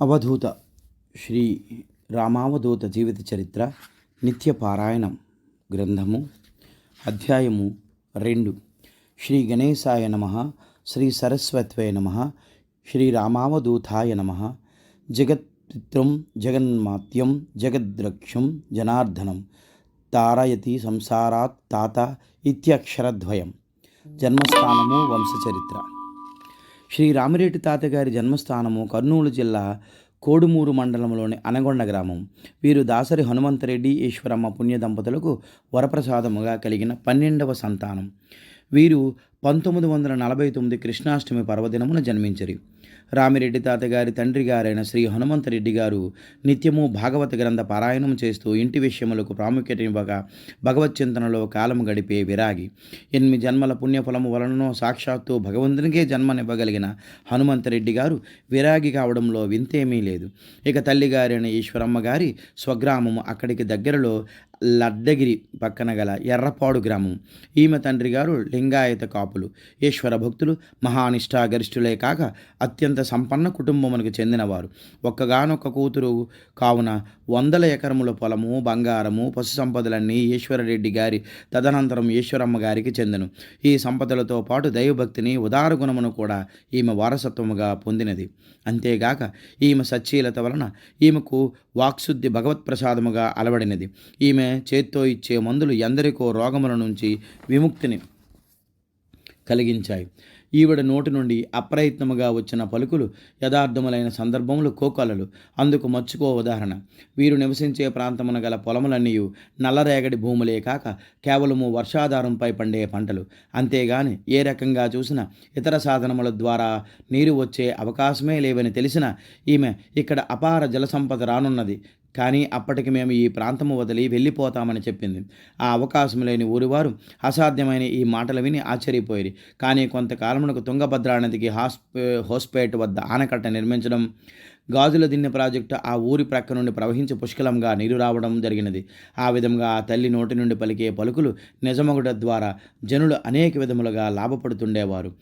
అవధూత శ్రీ రామావధూత జీవిత చరిత్ర నిత్య పారాయణం గ్రంథము అధ్యాయము రెండు. శ్రీ గణేశాయ నమ శ్రీ సరస్వత్వే నమ శ్రీ రామావధూతాయ నమ. జగత్పిత్రం జగన్మాత్యం జగద్రక్షం జనార్దనం తారయతి సంసారాత్ తాత ఇత్యక్షరద్వయం. జన్మస్థానము వంశచరిత్ర. శ్రీ రామిరెడ్డి తాతగారి జన్మస్థానము కర్నూలు జిల్లా కోడుమూరు మండలంలోని అనగొండ గ్రామం. వీరు దాసరి హనుమంతరెడ్డి ఈశ్వరమ్మ పుణ్య దంపతులకు వరప్రసాదముగా కలిగిన పన్నెండవ సంతానం. వీరు పంతొమ్మిది వందల నలభై తొమ్మిది కృష్ణాష్టమి పర్వదినమున జన్మించరు. రామిరెడ్డి తాతగారి తండ్రి గారైన శ్రీ హనుమంతరెడ్డి గారు నిత్యము భాగవత గ్రంథ పారాయణం చేస్తూ ఇంటి విషయములకు ప్రాముఖ్యత ఇవ్వగా భగవత్ చింతనలో కాలము గడిపే విరాగి. ఎనిమిది జన్మల పుణ్యఫలము వలనో సాక్షాత్తు భగవంతునికే జన్మనివ్వగలిగిన హనుమంతరెడ్డి గారు విరాగి కావడంలో వింతేమీ లేదు. ఇక తల్లిగారైన ఈశ్వరమ్మ గారి స్వగ్రామము అక్కడికి దగ్గరలో లడ్డగిరి పక్కన గల ఎర్రపాడు గ్రామం. ఈమె తండ్రి గారు లింగాయత కాపులు. ఈశ్వర భక్తులు మహానిష్టాగరిష్ఠులే కాక అత్యంత సంపన్న కుటుంబమునకు చెందినవారు. ఒక్కగానొక్క కూతురు కావున వందల ఎకరముల పొలము బంగారము పశు సంపదలన్నీ ఈశ్వరరెడ్డి గారి తదనంతరం ఈశ్వరమ్మ గారికి చెందను. ఈ సంపదలతో పాటు దైవభక్తిని ఉదార గుణమును కూడా ఈమె వారసత్వముగా పొందినది. అంతేగాక ఈమె సచ్చీలత వలన ఈమెకు వాక్శుద్ధి భగవత్ప్రసాదముగా అలవడినది. ఈమె చేత్తో ఇచ్చే మందులు ఎందరికో రోగముల నుంచి విముక్తిని కలిగించాయి. ఈవిడ నోటి నుండి అప్రయత్నముగా వచ్చిన పలుకులు యథార్థములైన సందర్భములు కోకొలలు. అందుకు మచ్చుకో ఉదాహరణ. వీరు నివసించే ప్రాంతమున గల పొలములన్నీ నల్లరేగడి భూములే కాక కేవలము వర్షాధారంపై పండే పంటలు. అంతేగాని ఏ రకంగా చూసినా ఇతర సాధనముల ద్వారా నీరు వచ్చే అవకాశమే లేవని తెలిసిన ఈమె ఇక్కడ అపార జలసంపద రానున్నది. కానీ అప్పటికి మేము ఈ ప్రాంతము వదిలి వెళ్ళిపోతామని చెప్పింది. ఆ అవకాశం లేని ఊరివారు అసాధ్యమైన ఈ మాటలు విని ఆశ్చర్యపోయారు. కానీ కొంతకాలమునకు తుంగభద్రా నదికి హాస్పే హోస్పేట్ వద్ద ఆనకట్ట నిర్మించడం గాజుల దిన్నె ప్రాజెక్టు ఆ ఊరి ప్రక్క నుండి ప్రవహించి పుష్కలంగా నీరు రావడం జరిగినది. ఆ విధంగా ఆ తల్లి నోటి నుండి పలికే పలుకులు నిజమొగట ద్వారా జనులు అనేక విధములుగా లాభపడుతుండేవారు.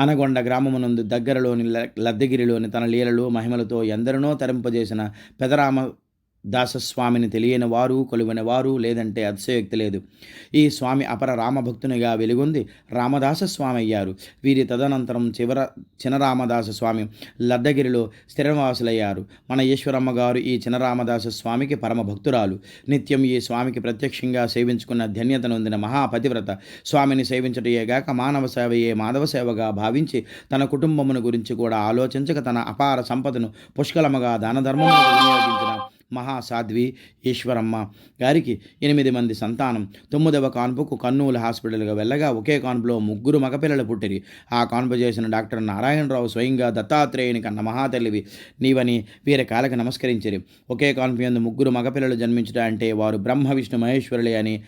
అనగొండ గ్రామమునందు దగ్గరలోని లద్దగిరిలోని తన లీలలు మహిమలతో ఎందరినో తరింపజేసిన పెదరామ దాసస్వామిని తెలియని వారు కొలువని వారు లేదంటే అతిశయోక్తి లేదు. ఈ స్వామి అపర రామభక్తునిగా వెలుగొంది రామదాస స్వామి అయ్యారు వీరి తదనంతరం చివర చినరామదాస స్వామి లద్దగిరిలో స్థిరవాసులయ్యారు మన ఈశ్వరమ్మ గారు ఈ చినరామదాస స్వామికి పరమ భక్తురాలు నిత్యం ఈ స్వామికి ప్రత్యక్షంగా సేవించుకున్న ధన్యత నొందిన మహాపతివ్రత స్వామిని సేవించటయేగాక మానవ సేవయే మాధవ సేవగా భావించి తన కుటుంబమును గురించి కూడా ఆలోచించక తన అపార సంపదను పుష్కలముగా దానధర్మమును వినియోగించిన మహాసాధ్వి ఈశ్వరమ్మ గారికి ఎనిమిది మంది సంతానం. తొమ్మిదవ కాన్పుకు కర్నూలు హాస్పిటల్గా వెళ్ళగా ఒకే కాన్పులో ముగ్గురు మగపిల్లలు పుట్టిరి. ఆ కాన్పు చేసిన డాక్టర్ నారాయణరావు స్వయంగా దత్తాత్రేయుని కన్న మహాతల్లివి నీవని వీరి కాలకి నమస్కరించిరి. ఒకే కాన్పు ఎందు ముగ్గురు మగపిల్లలు జన్మించడం అంటే వారు బ్రహ్మ విష్ణు మహేశ్వరులే అని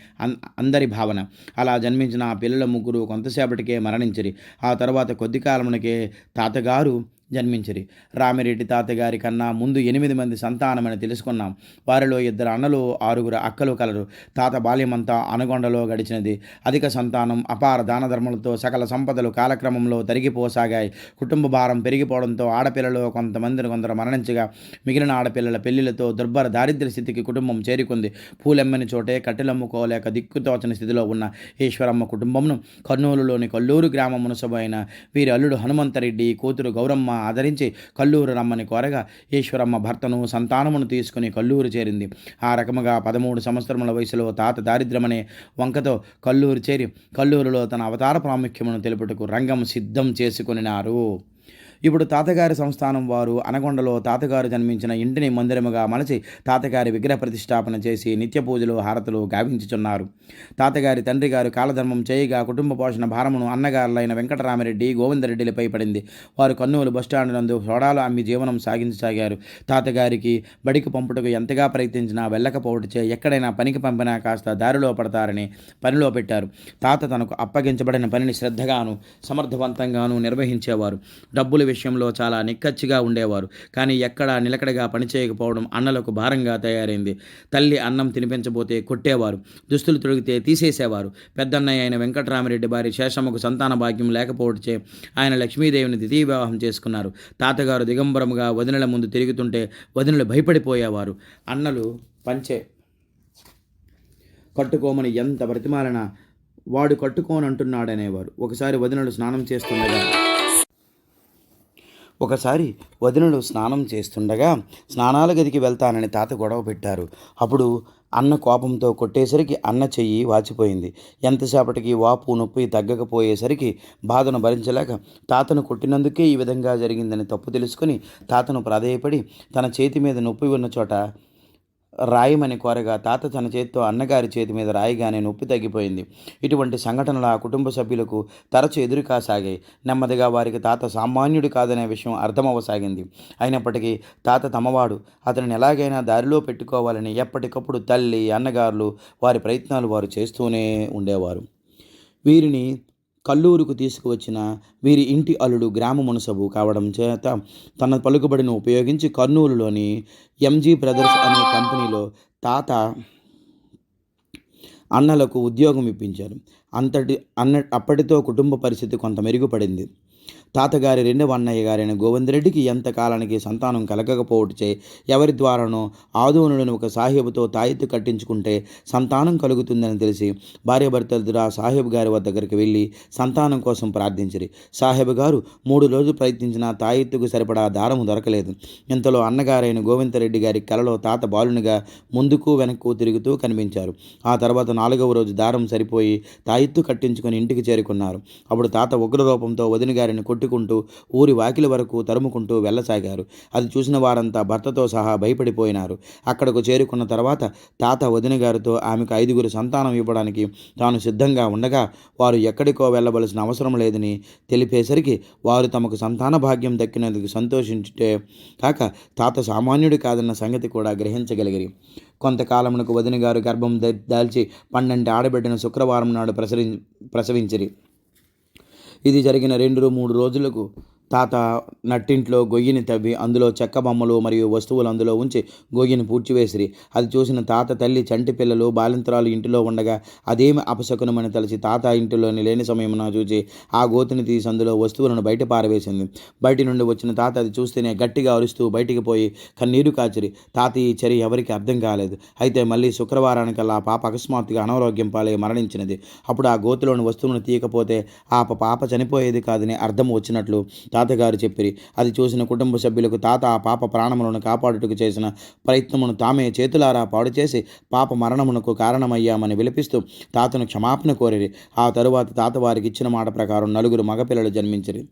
అందరి భావన. అలా జన్మించిన ఆ పిల్లల ముగ్గురు కొంతసేపటికే మరణించిరి. ఆ తర్వాత కొద్ది కాలమునకే తాతగారు జన్మించిరి. రామిరెడ్డి తాతగారి కన్నా ముందు ఎనిమిది మంది సంతానమని తెలుసుకున్నాం. వారిలో ఇద్దరు అన్నలు ఆరుగురు అక్కలు కలరు. తాత బాల్యమంతా అనగొండలో గడిచినది. అధిక సంతానం అపార దాన ధర్మలతో సకల సంపదలు కాలక్రమంలో తరిగిపోసాగాయి. కుటుంబ భారం పెరిగిపోవడంతో ఆడపిల్లలు కొంతమందిని కొందరు మరణించగా మిగిలిన ఆడపిల్లల పెళ్ళిలతో దుర్భర దారిద్ర్య స్థితికి కుటుంబం చేరుకుంది. పూలెమ్మని చోటే కట్టెలమ్ముకోలేక దిక్కుతోచని స్థితిలో ఉన్న ఈశ్వరమ్మ కుటుంబంను కర్నూలులోని కొల్లూరు గ్రామం మునసబోయిన వీరి అల్లుడు హనుమంతరెడ్డి కూతురు గౌరమ్మ ఆదరించి కల్లూరు రమ్మని కోరగా ఈశ్వరమ్మ భర్తను సంతానమును తీసుకుని కల్లూరు చేరింది. ఆ రకముగా పదమూడు సంవత్సరముల వయసులో తాత దారిద్ర్యమనే వంకతో కల్లూరు చేరి కల్లూరులో తన అవతార ప్రాముఖ్యమును తెలుపుటకు రంగం సిద్ధం చేసుకొనినారు. ఇప్పుడు తాతగారి సంస్థానం వారు అనగొండలో తాతగారు జన్మించిన ఇంటిని మందిరముగా మలచి తాతగారి విగ్రహ ప్రతిష్టాపన చేసి నిత్య పూజలు హారతులు గావించుచున్నారు. తాతగారి తండ్రి గారు కాలధర్మం చేయగా కుటుంబ పోషణ భారమును అన్నగారులైన వెంకటరామిరెడ్డి గోవిందరెడ్డిలపై పడింది. వారు కర్నూలు బస్టాండ్ నందు సోడాలు అమ్మి జీవనం సాగించసాగారు తాతగారికి బడికి పంపుటకు ఎంతగా ప్రయత్నించినా వెళ్ళకపోవటచే ఎక్కడైనా పనికి పంపినా కాస్త దారిలో పడతారని పనిలో పెట్టారు. తాత తనకు అప్పగించబడిన పనిని శ్రద్ధగాను సమర్థవంతంగాను నిర్వహించేవారు. డబ్బులు విషయంలో చాలా నిక్కచ్చిగా ఉండేవారు. కానీ ఎక్కడా నిలకడగా పనిచేయకపోవడం అన్నలకు భారంగా తయారైంది. తల్లి అన్నం తినిపించబోతే కొట్టేవారు. దుస్తులు తొడిగితే తీసేసేవారు. పెద్దన్నయ్య అయిన వెంకటరామిరెడ్డి భార్య శేషమ్మకు సంతాన భాగ్యం లేకపోవచ్చే ఆయన లక్ష్మీదేవిని ద్వితీయ వివాహం చేసుకున్నారు. తాతగారు దిగంబరముగా వదినల ముందు తిరుగుతుంటే వదినలు భయపడిపోయేవారు. అన్నలు పంచే కట్టుకోమని ఎంత బ్రతిమాలన వాడు కట్టుకోనంటున్నాడనేవారు. ఒకసారి వదినలు స్నానం చేస్తుండగా ఒకసారి వదినలు స్నానం చేస్తుండగా స్నానాల గదికి వెళ్తానని తాత గొడవ పెట్టారు. అప్పుడు అన్న కోపంతో కొట్టేసరికి అన్న చెయ్యి వాచిపోయింది. ఎంతసేపటికి వాపు నొప్పి తగ్గకపోయేసరికి బాధను భరించలేక తాతను కొట్టినందుకే ఈ విధంగా జరిగిందని తప్పు తెలుసుకుని తాతను ప్రాధేయపడి తన చేతి మీద నొప్పి ఉన్న చోట రాయమని కోరగా తాత తన చేతితో అన్నగారి చేతి మీద రాయిగానే నొప్పి తగ్గిపోయింది. ఇటువంటి సంఘటనలు ఆ కుటుంబ సభ్యులకు తరచు ఎదురు కాసాగాయి. నెమ్మదిగా వారికి తాత సామాన్యుడు కాదనే విషయం అర్థమవసాగింది అయినప్పటికీ తాత తమవాడు. అతనిని ఎలాగైనా దారిలో పెట్టుకోవాలని ఎప్పటికప్పుడు తల్లి అన్నగారులు వారి ప్రయత్నాలు వారు చేస్తూనే ఉండేవారు. వీరిని కల్లూరుకు తీసుకువచ్చిన వీరి ఇంటి అల్లుడు గ్రామమునసబు కావడం చేత తన పలుకుబడిని ఉపయోగించి కర్నూలులోని ఎంజీ బ్రదర్స్ అనే కంపెనీలో తాత అన్నలకు ఉద్యోగం ఇప్పించారు. అంతటి అన్న అప్పటితో కుటుంబ పరిస్థితి కొంత మెరుగుపడింది. తాతగారి రెండవ అన్నయ్య గారైన గోవిందరెడ్డికి ఎంతకాలానికి సంతానం కలగకపోవటచే ఎవరి ద్వారానో ఆదోనులను ఒక సాహెబుతో తాయెత్తు కట్టించుకుంటే సంతానం కలుగుతుందని తెలిసి భార్యాభర్తలిద్దరు ఆ సాహెబ్ గారి దగ్గరికి వెళ్ళి సంతానం కోసం ప్రార్థించిరి. సాహెబ్ గారు మూడు రోజులు ప్రయత్నించిన తాయెత్తుకు సరిపడా దారము దొరకలేదు. ఇంతలో అన్నగారైన గోవిందరెడ్డి గారి కలలో తాత బాలునిగా ముందుకు వెనక్కు తిరుగుతూ కనిపించారు. ఆ తర్వాత నాలుగవ రోజు దారం సరిపోయి తాయెత్తు కట్టించుకొని ఇంటికి చేరుకున్నారు. అప్పుడు తాత ఉగ్ర వదిన గారి వారిని కొట్టుకుంటూ ఊరి వాకిలి వరకు తరుముకుంటూ వెళ్ళసాగారు. అది చూసిన వారంతా భర్తతో సహా భయపడిపోయినారు. అక్కడకు చేరుకున్న తర్వాత తాత వదిన గారితో ఆమెకు ఐదుగురు సంతానం ఇవ్వడానికి తాను సిద్ధంగా ఉండగా వారు ఎక్కడికో వెళ్ళవలసిన అవసరం లేదని తెలిపేసరికి వారు తమకు సంతాన భాగ్యం దక్కినందుకు సంతోషించుటే కాక తాత సామాన్యుడు కాదన్న సంగతి కూడా గ్రహించగలిగిరి. కొంతకాలమునకు వదిన గారు గర్భం దాల్చి పన్నెండు ఆడబిడ్డను శుక్రవారం నాడు ప్రసరి ప్రసవించిరి. ఇది జరిగిన రెండు మూడు రోజులకు తాత నట్టింట్లో గొయ్యిని తవ్వి అందులో చెక్క బొమ్మలు మరియు వస్తువులు అందులో ఉంచి గొయ్యిని పూడ్చివేసిరి. అది చూసిన తాత తల్లి చంటి పిల్లలు బాలింతరాలు ఇంటిలో ఉండగా అదేమి అపశకునమని తలచి తాత ఇంటిలోని లేని సమయమున చూచి ఆ గోతిని తీసి అందులో వస్తువులను బయట పారవేసింది. బయటి నుండి వచ్చిన తాత అది చూస్తేనే గట్టిగా అరుస్తూ బయటికి పోయి కన్నీరు కాచిరి. తాత ఈ చర్య ఎవరికి అర్థం కాలేదు. అయితే మళ్ళీ శుక్రవారానికల్లా ఆ పాప అకస్మాత్తుగా అనారోగ్యం పాలై మరణించినది. అప్పుడు ఆ గోతిలోని వస్తువులను తీయకపోతే ఆ పాప చనిపోయేది కాదని అర్థం వచ్చినట్లు తాత తాతగారు చెప్పిరి. అది చూసిన కుటుంబ సభ్యులకు తాత ఆ పాప ప్రాణములను కాపాడుటకు చేసిన ప్రయత్నమును తామే చేతులారా పాడు చేసి పాప మరణమునకు కారణమయ్యామని విలపిస్తూ తాతను క్షమాపణ కోరిరి. ఆ తరువాత తాత వారికి ఇచ్చిన మాట ప్రకారం నలుగురు మగపిల్లలు జన్మించిరి.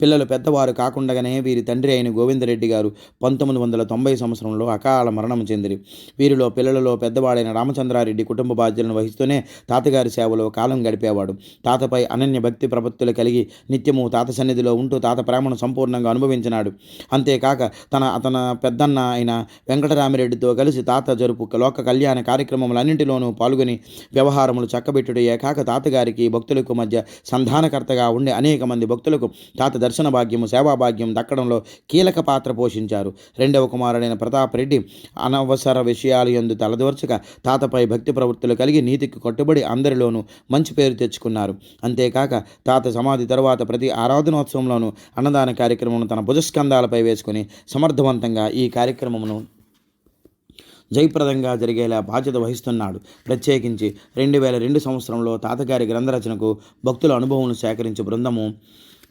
పిల్లలు పెద్దవారు కాకుండగానే వీరి తండ్రి అయిన గోవిందరెడ్డి గారు పంతొమ్మిది వందల తొంభై సంవత్సరంలో అకాల మరణం చెందిరి. వీరిలో పిల్లలలో పెద్దవాడైన రామచంద్రారెడ్డి కుటుంబ బాధ్యతలను వహిస్తూనే తాతగారి సేవలో కాలం గడిపేవాడు. తాతపై అనన్య భక్తి ప్రపత్తులు కలిగి నిత్యము తాత సన్నిధిలో ఉంటూ తాత ప్రేమను సంపూర్ణంగా అనుభవించినాడు. అంతేకాక తన అతన పెద్దన్న అయిన వెంకటరామిరెడ్డితో కలిసి తాత జరుపు లోక కళ్యాణ కార్యక్రమములన్నింటిలోనూ పాల్గొని వ్యవహారములు చక్కబెట్టుడే కాక తాతగారికి భక్తులకు మధ్య సంధానకర్తగా ఉండే అనేక మంది భక్తులకు తాత దర్శన భాగ్యము సేవా భాగ్యం దక్కడంలో కీలక పాత్ర పోషించారు. రెండవ కుమారుడైన ప్రతాప్ రెడ్డి అనవసర విషయాలు ఎందు తలదోర్చక తాతపై భక్తి ప్రవృత్తులు కలిగి నీతికి కట్టుబడి అందరిలోనూ మంచి పేరు తెచ్చుకున్నారు. అంతేకాక తాత సమాధి తర్వాత ప్రతి ఆరాధనోత్సవంలోనూ అన్నదాన కార్యక్రమం తన భుజస్కంధాలపై వేసుకుని సమర్థవంతంగా ఈ కార్యక్రమమును జయప్రదంగా జరిగేలా బాధ్యత వహిస్తున్నాడు. ప్రత్యేకించి రెండు వేల రెండు సంవత్సరంలో తాతగారి గ్రంథరచనకు భక్తుల అనుభవం సేకరించే బృందము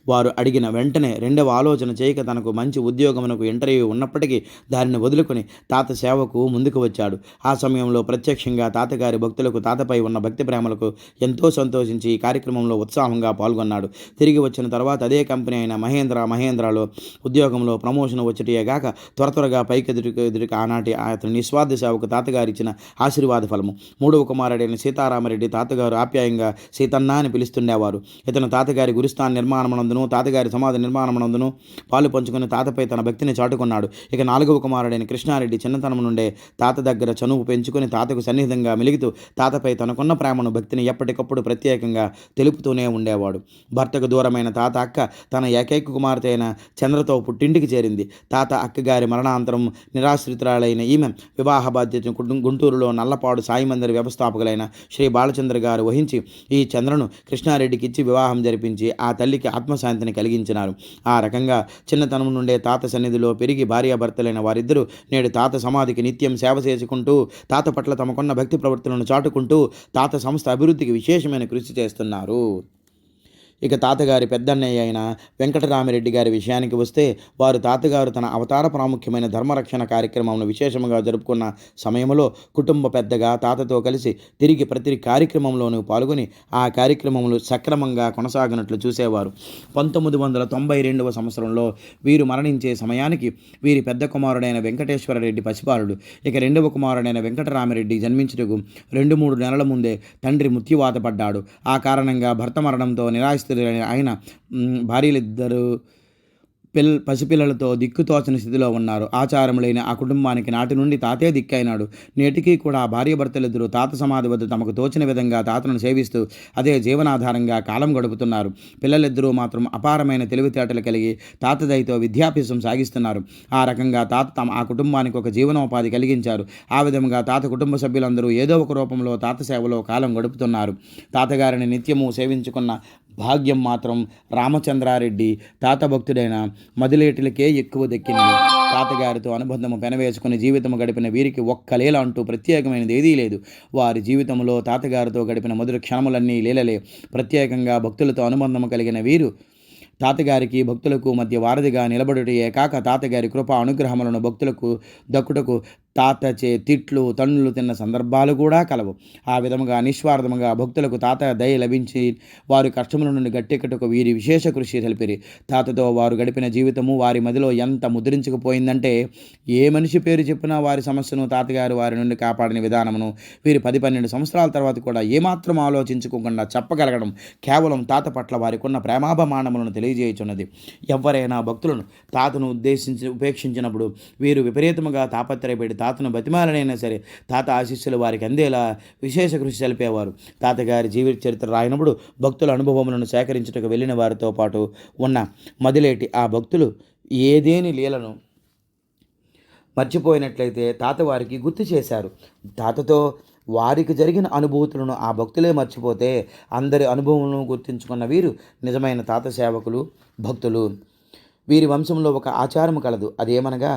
వారు అడిగిన వెంటనే రెండవ ఆలోచన చేయక తనకు మంచి ఉద్యోగమునకు ఇంటర్వ్యూ ఉన్నప్పటికీ దానిని వదులుకొని తాత సేవకు ముందుకు వచ్చాడు. ఆ సమయంలో ప్రత్యక్షంగా తాతగారి భక్తులకు తాతపై ఉన్న భక్తి ప్రేమలకు ఎంతో సంతోషించి ఈ కార్యక్రమంలో ఉత్సాహంగా పాల్గొన్నాడు. తిరిగి వచ్చిన తర్వాత అదే కంపెనీ అయిన మహేంద్ర మహేంద్రలో ఉద్యోగంలో ప్రమోషన్ వచ్చటియే గాక త్వర త్వరగా పైకెదురుకు ఎదురుకు ఆనాటి అతని నిస్వార్థ సేవకు తాతగారు ఇచ్చిన ఆశీర్వాద ఫలము. మూడవ కుమారుడైన సీతారామరెడ్డి తాతగారు ఆప్యాయంగా సీతన్న అని పిలుస్తుండేవారు. ఇతను తాతగారి గురుస్థాన నిర్మాణం నందును తాతగారి సమాధి నిర్మాణమునందును పాలు పంచుకుని తాతపై తన భక్తిని చాటుకున్నాడు. ఇక నాలుగవ కుమారుడైన కృష్ణారెడ్డి చిన్నతనం నుండే తాత దగ్గర చనువు పెంచుకొని తాతకు సన్నిహితంగా మెలుగుతూ తాతపై తనకున్న ప్రేమను భక్తిని ఎప్పటికప్పుడు ప్రత్యేకంగా తెలుపుతూనే ఉండేవాడు. భర్తకు దూరమైన తాత అక్క తన ఏకైక కుమార్తె అయిన చంద్రతో పుట్టింటికి చేరింది. తాత అక్కగారి మరణాంతరం నిరాశ్రితురాలైన ఈమె వివాహ బాధ్యతను గుంటూరులో నల్లపాడు సాయి మందిర వ్యవస్థాపకులైన శ్రీ బాలచంద్ర గారు వహించి ఈ చంద్రను కృష్ణారెడ్డికి ఇచ్చి వివాహం జరిపించి ఆ తల్లికి ఆత్మ ఆత్మశాంతిని కలిగించినారు. ఆ రకంగా చిన్నతనం నుండే తాత సన్నిధిలో పెరిగి భార్యాభర్తలైన వారిద్దరూ నేడు తాత సమాధికి నిత్యం సేవ చేసుకుంటూ తాత పట్ల తమకున్న భక్తి ప్రవర్తనను చాటుకుంటూ తాత సంస్థ అభివృద్ధికి విశేషమైన కృషి చేస్తున్నారు. ఇక తాతగారి పెద్దన్నయ్య అయిన వెంకటరామిరెడ్డి గారి విషయానికి వస్తే వారు తాతగారు తన అవతార ప్రాముఖ్యమైన ధర్మరక్షణ కార్యక్రమంను విశేషంగా జరుపుకున్న సమయంలో కుటుంబ పెద్దగా తాతతో కలిసి తిరిగి ప్రతి కార్యక్రమంలోనూ పాల్గొని ఆ కార్యక్రమములు సక్రమంగా కొనసాగినట్లు చూసేవారు. పంతొమ్మిది వందల తొంభై రెండవ సంవత్సరంలో వీరు మరణించే సమయానికి వీరి పెద్ద కుమారుడైన వెంకటేశ్వరరెడ్డి పసిపాలుడు ఇక రెండవ కుమారుడైన వెంకటరామిరెడ్డి జన్మించుటకు రెండు మూడు నెలల ముందే తండ్రి మృత్యువాత పడ్డాడు. ఆ కారణంగా భర్త మరణంతో నిరాశ్రితులైన ఆయన భార్యలిద్దరూ పిల్ల పసిపిల్లలతో దిక్కుతోచని స్థితిలో ఉన్నారు. ఆచారం లేని ఆ కుటుంబానికి నాటి నుండి తాతే దిక్కైనాడు. నేటికి కూడా భార్యాభర్తలిద్దరూ తాత సమాధి వద్ద తమకు తోచిన విధంగా తాతను సేవిస్తూ అదే జీవనాధారంగా కాలం గడుపుతున్నారు. పిల్లలిద్దరూ మాత్రం అపారమైన తెలివితేటలు కలిగి తాత దయతో విద్యాభ్యాసం సాగిస్తున్నారు. ఆ రకంగా తాత తమ ఆ కుటుంబానికి ఒక జీవనోపాధి కలిగించారు. ఆ విధంగా తాత కుటుంబ సభ్యులందరూ ఏదో ఒక రూపంలో తాత సేవలో కాలం గడుపుతున్నారు. తాతగారిని నిత్యము సేవించుకున్న భాగ్యం మాత్రం రామచంద్రారెడ్డి. తాత భక్తుడైన మదిలేటిలకే ఎక్కువ దక్కింది. తాతగారితో అనుబంధము పెనవేసుకుని జీవితం గడిపిన వీరికి ఒక్క లీల అంటూ ప్రత్యేకమైనది ఏదీ లేదు. వారి జీవితంలో తాతగారితో గడిపిన మధుర క్షణములన్నీ లీలలే. ప్రత్యేకంగా భక్తులతో అనుబంధము కలిగిన వీరు తాతగారికి భక్తులకు మధ్య వారధిగా నిలబడుటయే కాక తాతగారి కృప అనుగ్రహములను భక్తులకు దక్కుటకు తాతచే తిట్లు తన్నులు తిన్న సందర్భాలు కూడా కలవు. ఆ విధముగా నిస్వార్థముగా భక్తులకు తాత దయ లభించి వారి కష్టముల నుండి గట్టెక్కటకు వీరి విశేష కృషి తెలిపిరి. తాతతో వారు గడిపిన జీవితము వారి మదిలో ఎంత ముద్రించుకుపోయిందంటే ఏ మనిషి పేరు చెప్పినా వారి సమస్యను తాతగారు వారి నుండి కాపాడిన విధానమును వీరి పది పన్నెండు సంవత్సరాల తర్వాత కూడా ఏమాత్రం ఆలోచించుకోకుండా చెప్పగలగడం కేవలం తాత పట్ల వారికి ఉన్న ప్రేమాభిమానములను తెలియజేయుచున్నది. ఎవరైనా భక్తులను తాతను ఉద్దేశించి ఉపేక్షించినప్పుడు వీరు విపరీతముగా తాపత్రయపడి తాతను బతిమాలనైనా సరే తాత ఆశీస్సులు వారికి అందేలా విశేష కృషి తెలిపేవారు తాతగారి జీవిత చరిత్ర రాయినప్పుడు భక్తుల అనుభవములను సేకరించుటకు వెళ్ళిన వారితో పాటు ఉన్న మదిలేటి ఆ భక్తులు ఏదేని లీలను మర్చిపోయినట్లయితే తాత వారికి గుర్తు చేశారు. తాతతో వారికి జరిగిన అనుభూతులను ఆ భక్తులే మర్చిపోతే అందరి అనుభవములను గుర్తించుకున్న వీరు నిజమైన తాత సేవకులు భక్తులు. వీరి వంశంలో ఒక ఆచారము కలదు. అదేమనగా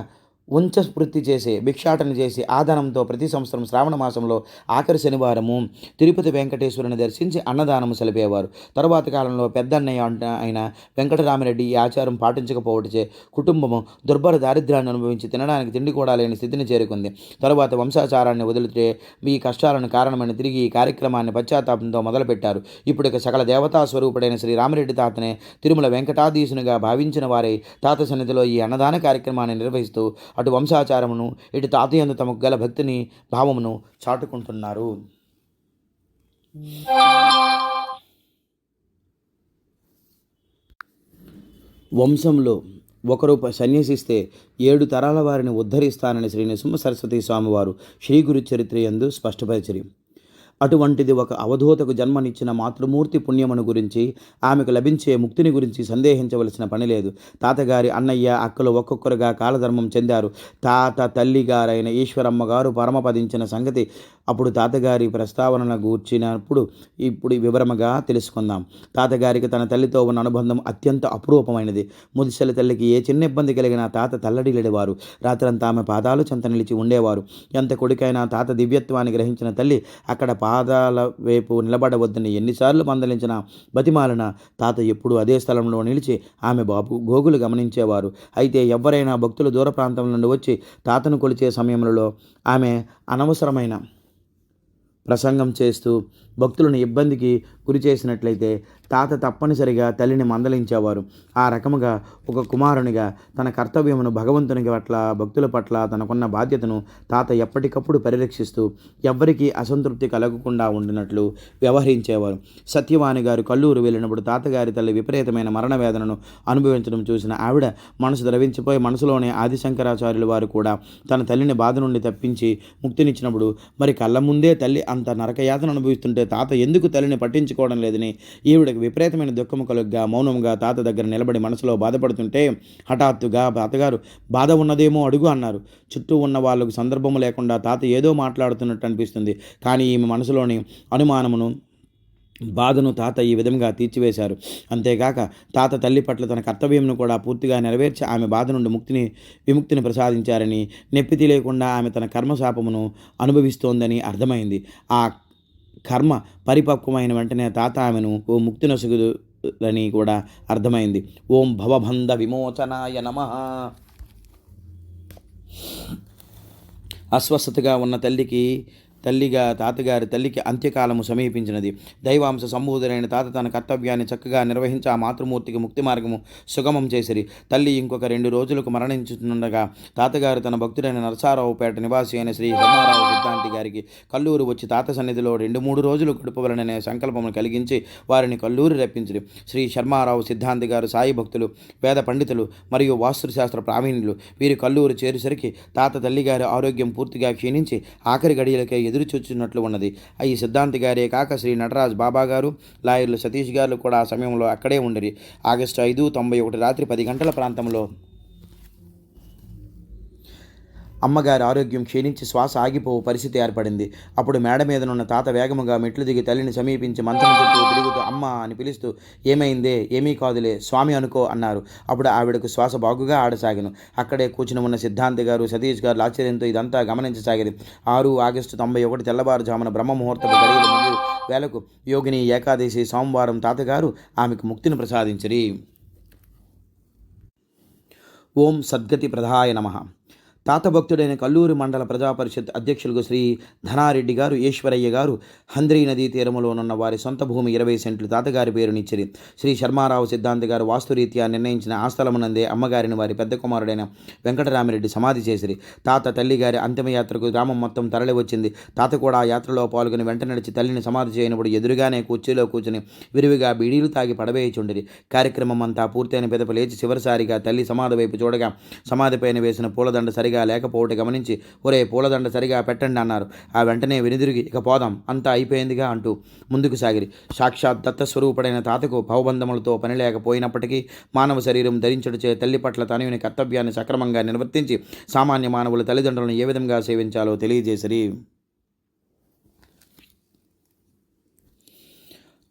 ఉంచ స్మృతి చేసే భిక్షాటన చేసి ఆదానంతో ప్రతి సంవత్సరం శ్రావణ మాసంలో ఆఖరి శనివారము తిరుపతి వెంకటేశ్వరుని దర్శించి అన్నదానము సెలిపేవారు తరువాత కాలంలో పెద్దన్నయ్య అయిన వెంకటరామిరెడ్డి ఈ ఆచారం పాటించకపోవటచే కుటుంబము దుర్భర దారిద్ర్యాన్ని అనుభవించి తినడానికి తిండి కూడా లేని స్థితిని చేరుకుంది. తరువాత వంశాచారాన్ని వదిలితే ఈ కష్టాలను కారణమైన తిరిగి ఈ కార్యక్రమాన్ని పశ్చాత్తాపంతో మొదలుపెట్టారు. ఇప్పుడు ఇక సకల దేవతా స్వరూపుడైన శ్రీ రామిరెడ్డి తాతనే తిరుమల వెంకటాధీశునిగా భావించిన వారే తాత సన్నిధిలో ఈ అన్నదాన కార్యక్రమాన్ని నిర్వహిస్తూ అటు వంశాచారమును ఇటు తాతయ్యందు తమకు గల భక్తిని భావమును చాటుకుంటున్నారు. వంశంలో ఒకరు సన్యసిస్తే ఏడు తరాల వారిని ఉద్ధరిస్తానని శ్రీ నృసింహ సరస్వతి స్వామివారు శ్రీ గురు చరిత్ర యందు స్పష్టపరిచర్యం అటువంటిది ఒక అవధూతకు జన్మనిచ్చిన మాతృమూర్తి పుణ్యమును గురించి ఆమెకు లభించే ముక్తిని గురించి సందేహించవలసిన పని లేదు. తాతగారి అన్నయ్య అక్కలు ఒక్కొక్కరుగా కాలధర్మం చెందారు. తాత తల్లిగారైన ఈశ్వరమ్మ గారు పరమపదించిన సంగతి అప్పుడు తాతగారి ప్రస్తావనను గూర్చినప్పుడు ఇప్పుడు వివరముగా తెలుసుకుందాం. తాతగారికి తన తల్లితో ఉన్న అనుబంధం అత్యంత అపురూపమైనది. ముదిసెల తల్లికి ఏ చిన్న ఇబ్బంది కలిగినా తాత తల్లడిల్లేవారు రాత్రంతా ఆమె పాదాలు చెంత నిలిచి ఉండేవారు. ఎంత కొడుకైనా తాత దివ్యత్వాన్ని గ్రహించిన తల్లి అక్కడ పాదాల వైపు నిలబడవద్దని ఎన్నిసార్లు మందలించిన బతిమాలన తాత ఎప్పుడూ అదే స్థలంలో నిలిచి ఆమె బాబు గోగులు గమనించేవారు. అయితే ఎవరైనా భక్తులు దూర ప్రాంతం నుండి వచ్చి తాతను కొలిచే సమయంలో ఆమె అనవసరమైన ప్రసంగం చేస్తూ భక్తులను ఇబ్బందికి గురి చేసినట్లయితే తాత తప్పనిసరిగా తల్లిని మందలించేవారు. ఆ రకముగా ఒక కుమారునిగా తన కర్తవ్యమును భగవంతుని పట్ల భక్తుల పట్ల తనకున్న బాధ్యతను తాత ఎప్పటికప్పుడు పరిరక్షిస్తూ ఎవ్వరికీ అసంతృప్తి కలగకుండా ఉండినట్లు వ్యవహరించేవారు. సత్యవాణి గారు కల్లూరు వెళ్ళినప్పుడు తాతగారి తల్లి విపరీతమైన మరణ వేదనను అనుభవించడం చూసిన ఆవిడ మనసు ద్రవించిపోయి మనసులోనే ఆదిశంకరాచార్యుల వారు కూడా తన తల్లిని బాధ నుండి తప్పించి ముక్తినిచ్చినప్పుడు మరి కళ్ళ ముందే తల్లి అంత నరకయాతన అనుభవిస్తుంటే తాత ఎందుకు తల్లిని పట్టించుకోవడం లేదని ఈవిడకి విపరీతమైన దుఃఖము కలుగ్గా మౌనంగా తాత దగ్గర నిలబడి మనసులో బాధపడుతుంటే హఠాత్తుగా తాతగారు బాధ ఉన్నదేమో అడుగు అన్నారు. చుట్టూ ఉన్న వాళ్ళకు సందర్భము లేకుండా తాత ఏదో మాట్లాడుతున్నట్టు అనిపిస్తుంది. కానీ ఈమె మనసులోని అనుమానమును బాధను తాత ఈ విధంగా తీర్చివేశారు. అంతేకాక తాత తల్లి పట్ల తన కర్తవ్యంను కూడా పూర్తిగా నెరవేర్చి ఆమె బాధ నుండి ముక్తిని విముక్తిని ప్రసాదించారని నెప్పితి లేకుండా ఆమె తన కర్మశాపమును అనుభవిస్తోందని అర్థమైంది. ఆ కర్మ పరిపక్వమైన వెంటనే తాత ఆమెను ఓ ముక్తి నొసగుదని కూడా అర్థమైంది. ఓం భవబంధ విమోచనాయ నమ. అస్వస్థతగా ఉన్న తల్లికి తల్లిగా తాతగారి తల్లికి అంత్యకాలము సమీపించినది. దైవాంశ సంబోధులైన తాత తన కర్తవ్యాన్ని చక్కగా నిర్వహించి ఆ మాతృమూర్తికి ముక్తి మార్గము సుగమం చేసిరి. తల్లి ఇంకొక రెండు రోజులకు మరణించుతుండగా తాతగారు తన భక్తుడైన నరసారావుపేట నివాసి అయిన శ్రీ హేమారావు సిద్ధాంతి గారికి కల్లూరు వచ్చి తాత సన్నిధిలో రెండు మూడు రోజులు గడపవలననే సంకల్పమును కలిగించి వారిని కల్లూరు రప్పించిరి. శ్రీ శర్మారావు సిద్ధాంతి గారు సాయి భక్తులు వేద పండితులు మరియు వాస్తుశాస్త్ర ప్రావీణ్యులు వీరు కల్లూరు చేరేసరికి తాత తల్లిగారి ఆరోగ్యం పూర్తిగా క్షీణించి ఆఖరి గడియలకే ఎదురుచొచ్చినట్లు చూచినట్లు ఉన్నది. ఈ సిద్ధాంతి గారే కాక శ్రీ నటరాజ్ బాబా గారు లాయర్లు సతీష్ గారు కూడా ఆ సమయంలో అక్కడే ఉండరి. ఆగస్టు ఐదు తొంభై ఒకటి రాత్రి పది గంటల ప్రాంతంలో అమ్మగారి ఆరోగ్యం క్షీణించి శ్వాస ఆగిపోవు పరిస్థితి ఏర్పడింది. అప్పుడు మేడ మీదనున్న తాత వేగముగా మెట్లు దిగి తల్లిని సమీపించి మంచం చుట్టూ తిరుగుతూ అమ్మ అని పిలుస్తూ ఏమైందే? ఏమీ కాదులే స్వామి అనుకో అన్నారు. అప్పుడు ఆవిడకు శ్వాస బాగుగా ఆడసాగిను. అక్కడే కూర్చుని ఉన్న సిద్ధాంతి గారు సతీష్ గారు ఆశ్చర్యంతో ఇదంతా గమనించసాగింది ఆరు ఆగస్టు తొంభై ఒకటి తెల్లవారుజామున బ్రహ్మముహూర్తపు గడియలు ముందు వేలకు యోగిని ఏకాదశి సోమవారం తాతగారు ఆమెకు ముక్తిని ప్రసాదించిరి. ఓం సద్గతి ప్రధాయ నమః. తాత భక్తుడైన కల్లూరు మండల ప్రజా పరిషత్ అధ్యక్షులకు శ్రీ ధనారెడ్డి గారు ఈశ్వరయ్య గారు హంద్రీ నదీ తీరములోనున్న వారి సొంత భూమి ఇరవై సెంట్లు తాతగారి పేరునిచ్చిరి శ్రీ శర్మారావు సిద్ధాంత్ గారు వాస్తురీత్యా నిర్ణయించిన ఆస్థలమునందే అమ్మగారిని వారి పెద్ద కుమారుడైన వెంకటరామిరెడ్డి సమాధి చేసిరి. తాత తల్లిగారి అంతిమయాత్రకు గ్రామం మొత్తం తరలి వచ్చింది తాత కూడా ఆ యాత్రలో పాల్గొని వెంట నడిచి తల్లిని సమాధి చేయనప్పుడు ఎదురుగానే కుర్చీలో కూర్చుని విరివిగా బీడీలు తాగి పడవేయుచుండిరి. కార్యక్రమం అంతా పూర్తయిన పెదప లేచి చివరిసారిగా తల్లి సమాధి వైపు చూడగా సమాధిపైన వేసిన పూలదండ సరిగా లేకపోవటం గమనించి ఒరే పూలదండ సరిగా పెట్టండి అన్నారు. ఆ వెంటనే వెనుదిరిగి ఇక పోదాం అంతా అయిపోయిందిగా అంటూ ముందుకు సాగిరి. సాక్షాత్ దత్తస్వరూపుడైన తాతకు భవబంధములతో పని లేకపోయినప్పటికీ మానవ శరీరం ధరించడుచే తల్లి పట్ల తనవిని కర్తవ్యాన్ని సక్రమంగా నిర్వర్తించి సామాన్య మానవుల తల్లిదండ్రులను ఏ విధంగా సేవించాలో తెలియజేసిరి.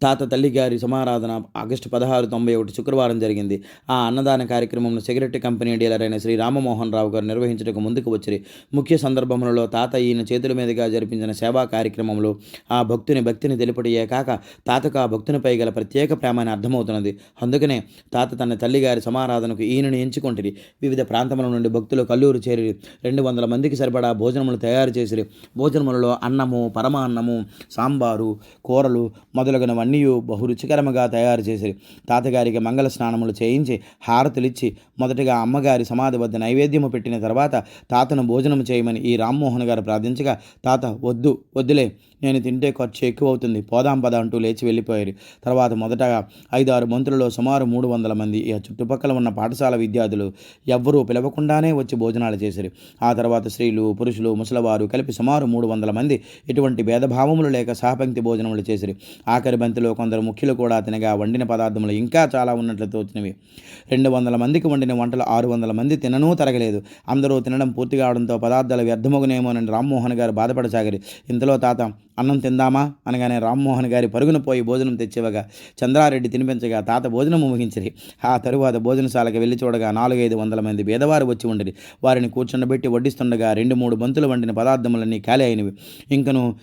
తాత తల్లిగారి సమారాధన ఆగస్టు పదహారు తొంభై ఒకటి శుక్రవారం జరిగింది. ఆ అన్నదాన కార్యక్రమంలో సిగరెట్ కంపెనీ డీలర్ అయిన శ్రీ రామమోహన్ రావు గారు నిర్వహించడానికి ముందుకు వచ్చిరి. ముఖ్య సందర్భములలో తాత ఈయన చేతుల మీదుగా జరిపించిన సేవా కార్యక్రమంలో ఆ భక్తుని భక్తిని తెలుపటియే కాక తాతకు ఆ భక్తునిపై గల ప్రత్యేక ప్రేమని అర్థమవుతున్నది. అందుకనే తాత తన తల్లిగారి సమారాధనకు ఈయనను ఎంచుకుంటుంది వివిధ ప్రాంతముల నుండి భక్తులు కల్లూరు చేరి రెండు వందల మందికి సరిపడా భోజనములు తయారు చేసిరి. భోజనములలో అన్నము పరమాన్నము సాంబారు కూరలు మొదలగునవన్నీ బహు బహురుచికరముగా తయారు చేసి తాతగారికి మంగళ స్నానములు చేయించి హారతులిచ్చి మొదటగా అమ్మగారి సమాధి వద్ద నైవేద్యము పెట్టిన తర్వాత తాతను భోజనం చేయమని ఈ రామ్మోహన్ గారు ప్రార్థించగా తాత వద్దు వద్దులే. నేను తింటే ఖర్చు ఎక్కువ అవుతుంది పోదాం పద అంటూ లేచి వెళ్ళిపోయారు. తర్వాత మొదటగా ఐదారు మంత్రులలో సుమారు మూడు వందల మంది. ఆ చుట్టుపక్కల ఉన్న పాఠశాల విద్యార్థులు ఎవ్వరూ పిలవకుండానే వచ్చి భోజనాలు చేశారు. ఆ తర్వాత స్త్రీలు పురుషులు ముసలివారు కలిపి సుమారు మూడు వందల మంది ఎటువంటి భేదభావములు లేక సహపంక్తి భోజనములు చేసిరి ఆఖరి బంతిలో కొందరు ముఖ్యులు కూడా తినగా వండిన పదార్థములు ఇంకా చాలా ఉన్నట్లు తోచినవి. రెండు వందల మందికి వండిన వంటలు ఆరు వందల మంది తిననూ తరగలేదు. అందరూ తినడం పూర్తి కావడంతో పదార్థాలు వ్యర్థమగునేమోనని రామ్మోహన్ గారు బాధపడసాగారు. ఇంతలో తాత అన్నం తిందామా అనగానే రామ్మోహన్ గారి పరుగున పోయి భోజనం తెచ్చివగా చంద్రారెడ్డి తినిపించగా తాత భోజనం ముగించిరి. ఆ తరువాత భోజనశాలకు వెళ్ళి చూడగా నాలుగైదు వందల మంది పేదవారు వచ్చి ఉండేది వారిని కూర్చుండబెట్టి వడ్డిస్తుండగా రెండు మూడు బంతులు వండిన పదార్థములన్నీ ఖాళీ అయినవి. ఇంకను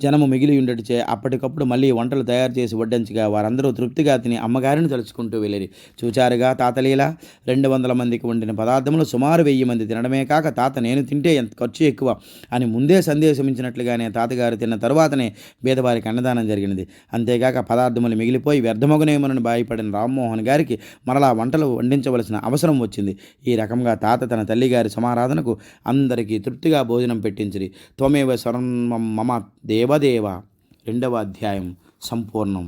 జనము మిగిలి ఉండటిచే అప్పటికప్పుడు మళ్ళీ వంటలు తయారు చేసి వడ్డించగా వారందరూ తృప్తిగా తిని అమ్మగారిని తలుచుకుంటూ వెళ్ళేది చూచారుగా తాతలీల రెండు వందల మందికి వండిన పదార్థములు సుమారు వెయ్యి మంది తినడమే కాక తాత నేను తింటే ఎంత ఖర్చు ఎక్కువ అని ముందే సందేశం ఇచ్చినట్లుగానే తాతగారు తిన్న తరువాతనే బీదవారికి అన్నదానం జరిగినది. అంతేగాక పదార్థములు మిగిలిపోయి వ్యర్థమగునేమోనని భయపడిన రామ్మోహన్ గారికి మరలా వంటలు వండించవలసిన అవసరం వచ్చింది. ఈ రకంగా తాత తన తల్లిగారి సమారాధనకు అందరికీ తృప్తిగా భోజనం పెట్టించిరి. త్వమేవ స్వర్ణం మమ దేవదేవ రెండవ అధ్యాయం సంపూర్ణం.